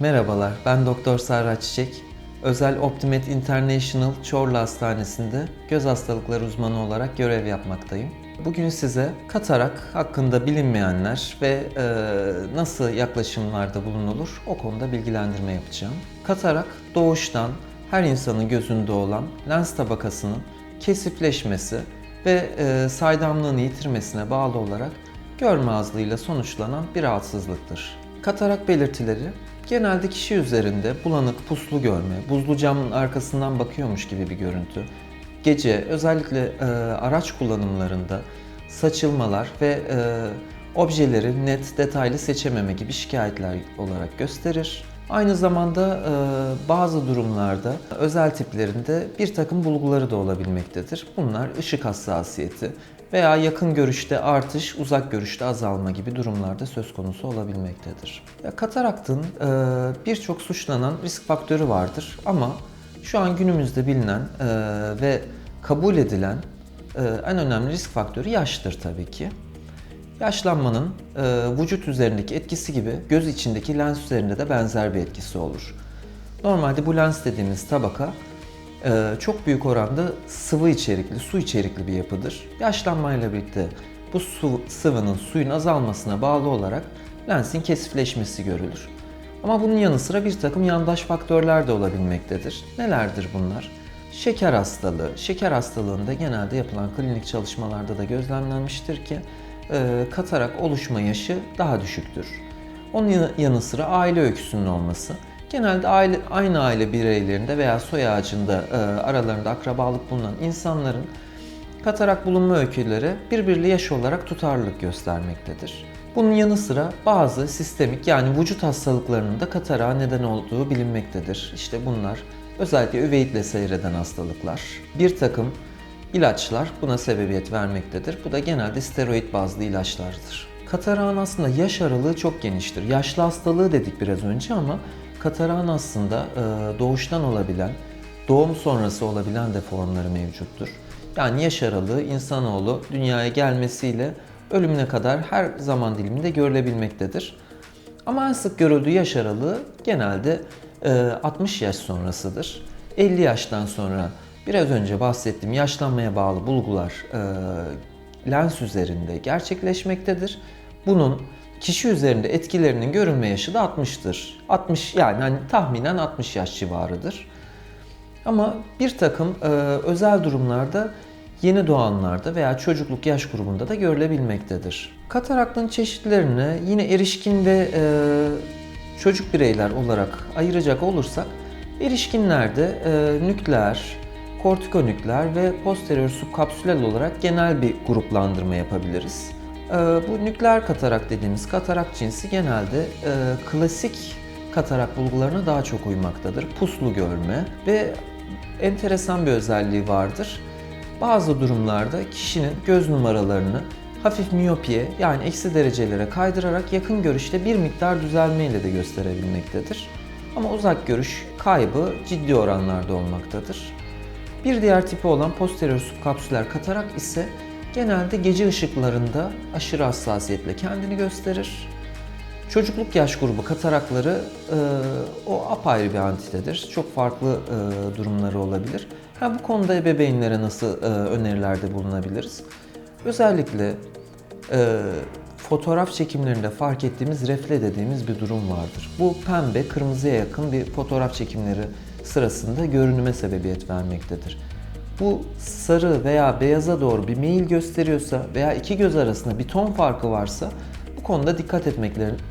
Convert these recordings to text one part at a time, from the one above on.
Merhabalar, ben Doktor Serra Çiçek. Özel Optimet International Çorlu Hastanesi'nde göz hastalıkları uzmanı olarak görev yapmaktayım. Bugün size katarak hakkında bilinmeyenler ve e, nasıl yaklaşımlarda bulunulur o konuda bilgilendirme yapacağım. Katarak doğuştan her insanın gözünde olan lens tabakasının kesifleşmesi ve e, saydamlığını yitirmesine bağlı olarak görme azlığıyla sonuçlanan bir rahatsızlıktır. Katarak belirtileri genelde kişi üzerinde bulanık, puslu görme, buzlu camın arkasından bakıyormuş gibi bir görüntü, gece özellikle e, araç kullanımlarında saçılmalar ve e, objeleri net, detaylı seçememe gibi şikayetler olarak gösterir. Aynı zamanda e, bazı durumlarda özel tiplerinde bir takım bulguları da olabilmektedir. Bunlar ışık hassasiyeti veya yakın görüşte artış, uzak görüşte azalma gibi durumlarda söz konusu olabilmektedir. Ya, kataraktın e, birçok suçlanan risk faktörü vardır ama şu an günümüzde bilinen e, ve kabul edilen en önemli risk faktörü yaştır tabii ki. Yaşlanmanın e, vücut üzerindeki etkisi gibi göz içindeki lens üzerinde de benzer bir etkisi olur. Normalde bu lens dediğimiz tabaka e, çok büyük oranda sıvı içerikli, su içerikli bir yapıdır. Yaşlanmayla birlikte bu su, sıvının suyun azalmasına bağlı olarak lensin kesifleşmesi görülür. Ama bunun yanı sıra bir takım yandaş faktörler de olabilmektedir. Nelerdir bunlar? Şeker hastalığı. Şeker hastalığında genelde yapılan klinik çalışmalarda da gözlemlenmiştir ki katarak oluşma yaşı daha düşüktür. Onun yanı sıra aile öyküsünün olması. Genelde aile, aynı aile bireylerinde veya soy ağacında e, aralarında akrabalık bulunan insanların katarak bulunma öyküleri birbiriyle yaş olarak tutarlılık göstermektedir. Bunun yanı sıra bazı sistemik yani vücut hastalıklarının da katarağa neden olduğu bilinmektedir. İşte bunlar özellikle üveitle seyreden hastalıklar. Bir takım ilaçlar buna sebebiyet vermektedir. Bu da genelde steroid bazlı ilaçlardır. Katarağın aslında yaş aralığı çok geniştir. Yaşlı hastalığı dedik biraz önce ama katarağın aslında e, doğuştan olabilen, doğum sonrası olabilen de formları mevcuttur. Yani yaş aralığı insanoğlu dünyaya gelmesiyle ölümüne kadar her zaman diliminde görülebilmektedir. Ama en sık görüldüğü yaş aralığı genelde 60 yaş sonrasıdır. 50 yaştan sonra biraz önce bahsettiğim yaşlanmaya bağlı bulgular lens üzerinde gerçekleşmektedir. Bunun kişi üzerinde etkilerinin görünme yaşı da 60'tır. 60 yani hani tahminen 60 yaş civarıdır. Ama bir takım e, özel durumlarda yeni doğanlarda veya çocukluk yaş grubunda da görülebilmektedir. Kataraktın çeşitlerini yine erişkin ve e, çocuk bireyler olarak ayıracak olursak erişkinlerde e, nükleer, kortikonükleer ve posterior subkapsülel olarak genel bir gruplandırma yapabiliriz. E, bu nükleer katarak dediğimiz katarak cinsi genelde e, klasik katarak bulgularına daha çok uymaktadır. Puslu görme ve enteresan bir özelliği vardır. Bazı durumlarda kişinin göz numaralarını hafif miyopiye yani eksi derecelere kaydırarak yakın görüşte bir miktar düzelmeyle de gösterebilmektedir. Ama uzak görüş kaybı ciddi oranlarda olmaktadır. Bir diğer tipi olan posterior subkapsüler katarak ise genelde gece ışıklarında aşırı hassasiyetle kendini gösterir. Çocukluk yaş grubu katarakları e, o apayrı bir antitedir. Çok farklı e, durumları olabilir. Ha, bu konuda ebeveynlere nasıl e, önerilerde bulunabiliriz? Özellikle e, fotoğraf çekimlerinde fark ettiğimiz refle dediğimiz bir durum vardır. Bu pembe, kırmızıya yakın bir fotoğraf çekimleri sırasında görünüme sebebiyet vermektedir. Bu sarı veya beyaza doğru bir meyil gösteriyorsa veya iki göz arasında bir ton farkı varsa bu konuda dikkat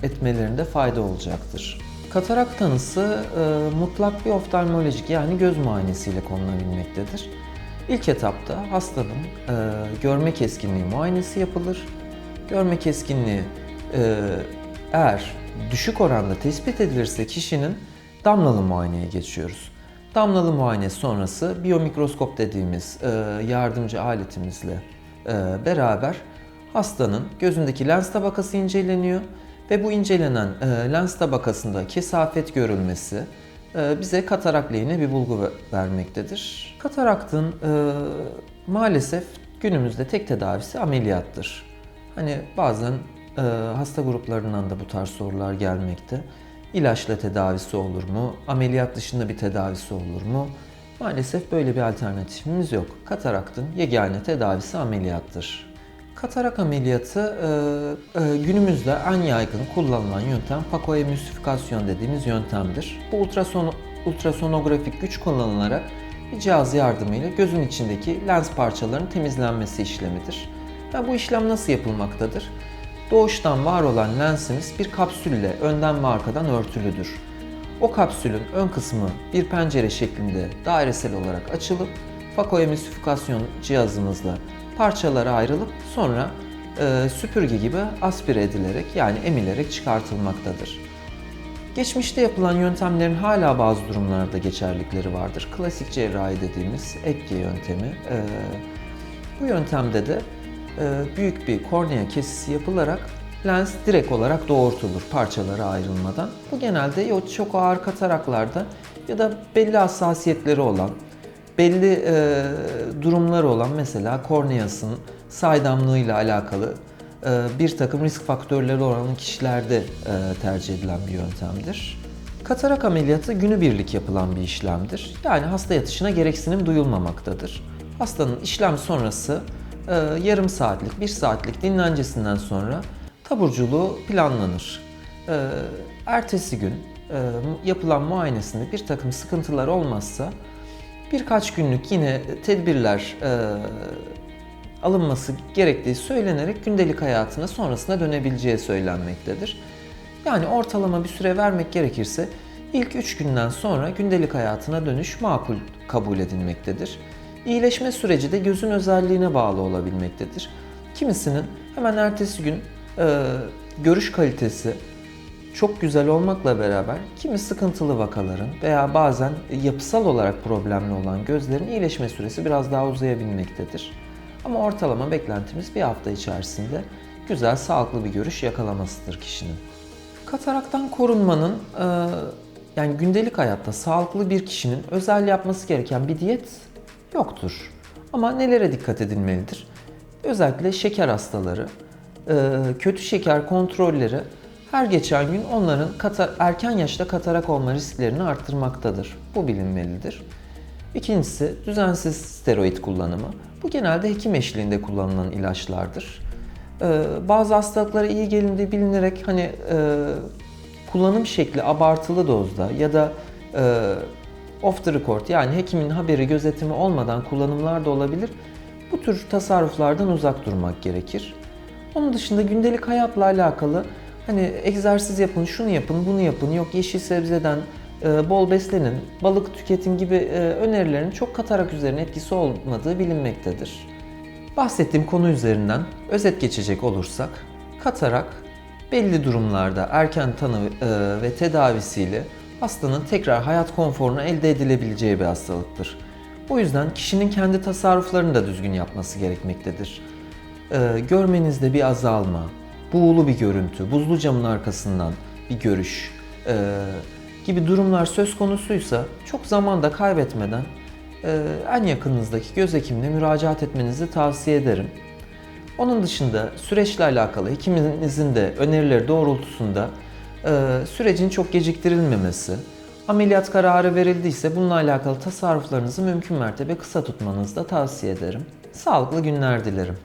etmelerinde fayda olacaktır. Katarak tanısı e, mutlak bir oftalmolojik yani göz muayenesiyle konulabilmektedir. İlk etapta hastanın e, görme keskinliği muayenesi yapılır. Görme keskinliği e, eğer düşük oranda tespit edilirse kişinin damlalı muayeneye geçiyoruz. Damlalı muayene sonrası biyomikroskop dediğimiz e, yardımcı aletimizle e, beraber hastanın gözündeki lens tabakası inceleniyor ve bu incelenen e, lens tabakasında kesafet görülmesi e, bize katarak lehine bir bulgu vermektedir. Kataraktın e, maalesef günümüzde tek tedavisi ameliyattır. Hani bazen e, hasta gruplarından da bu tarz sorular gelmekte. İlaçla tedavisi olur mu? Ameliyat dışında bir tedavisi olur mu? Maalesef böyle bir alternatifimiz yok. Kataraktın yegane tedavisi ameliyattır. Katarak ameliyatı e, e, günümüzde en yaygın kullanılan yöntem fakoemülsifikasyon dediğimiz yöntemdir. Bu ultrason, ultrasonografik güç kullanılarak bir cihaz yardımıyla gözün içindeki lens parçalarının temizlenmesi işlemidir. Ha, bu işlem nasıl yapılmaktadır? Doğuştan var olan lensimiz bir kapsülle önden ve arkadan örtülüdür. O kapsülün ön kısmı bir pencere şeklinde dairesel olarak açılıp fakoemülsifikasyon cihazımızla parçalara ayrılıp sonra e, süpürge gibi aspire edilerek yani emilerek çıkartılmaktadır. Geçmişte yapılan yöntemlerin hala bazı durumlarda geçerlikleri vardır. Klasik cerrahi dediğimiz EKG yöntemi. E, bu yöntemde de büyük bir kornea kesisi yapılarak lens direkt olarak doğurtulur parçalara ayrılmadan. Bu genelde ya çok ağır kataraklarda ya da belli hassasiyetleri olan, belli e, durumları olan mesela korneasın saydamlığıyla alakalı e, bir takım risk faktörleri olan kişilerde e, tercih edilen bir yöntemdir. Katarak ameliyatı günübirlik yapılan bir işlemdir. Yani hasta yatışına gereksinim duyulmamaktadır. Hastanın işlem sonrası yarım saatlik, bir saatlik dinlencesinden sonra taburculuğu planlanır. E, ertesi gün e, yapılan muayenesinde bir takım sıkıntılar olmazsa birkaç günlük yine tedbirler e, alınması gerektiği söylenerek gündelik hayatına sonrasında dönebileceği söylenmektedir. Yani ortalama bir süre vermek gerekirse ilk 3 günden sonra gündelik hayatına dönüş makul kabul edilmektedir. İyileşme süreci de gözün özelliğine bağlı olabilmektedir. Kimisinin hemen ertesi gün e, görüş kalitesi çok güzel olmakla beraber kimi sıkıntılı vakaların veya bazen yapısal olarak problemli olan gözlerin iyileşme süresi biraz daha uzayabilmektedir. Ama ortalama beklentimiz bir hafta içerisinde güzel, sağlıklı bir görüş yakalamasıdır kişinin. Kataraktan korunmanın e, yani gündelik hayatta sağlıklı bir kişinin özel yapması gereken bir diyet yoktur. Ama nelere dikkat edilmelidir? Özellikle şeker hastaları, e, kötü şeker kontrolleri her geçen gün onların erken yaşta katarak olma risklerini arttırmaktadır. Bu bilinmelidir. İkincisi düzensiz steroid kullanımı. Bu genelde hekim eşliğinde kullanılan ilaçlardır. Ee, bazı hastalıklara iyi gelindiği bilinerek hani e, kullanım şekli abartılı dozda ya da e, off the record yani hekimin haberi gözetimi olmadan kullanımlar da olabilir. Bu tür tasarruflardan uzak durmak gerekir. Onun dışında gündelik hayatla alakalı hani egzersiz yapın, şunu yapın, bunu yapın, yok yeşil sebzeden e, bol beslenin, balık tüketin gibi e, önerilerin çok katarak üzerine etkisi olmadığı bilinmektedir. Bahsettiğim konu üzerinden özet geçecek olursak, katarak belli durumlarda erken tanı e, ve tedavisiyle hastanın tekrar hayat konforunu elde edilebileceği bir hastalıktır. Bu yüzden kişinin kendi tasarruflarını da düzgün yapması gerekmektedir. Görmenizde bir azalma, buğulu bir görüntü, buzlu camın arkasından bir görüş, gibi durumlar söz konusuysa çok zaman da kaybetmeden e, en yakınınızdaki göz hekimine müracaat etmenizi tavsiye ederim. Onun dışında süreçle alakalı hekiminizin de önerileri doğrultusunda e, sürecin çok geciktirilmemesi, ameliyat kararı verildiyse bununla alakalı tasarruflarınızı mümkün mertebe kısa tutmanızı da tavsiye ederim. Sağlıklı günler dilerim.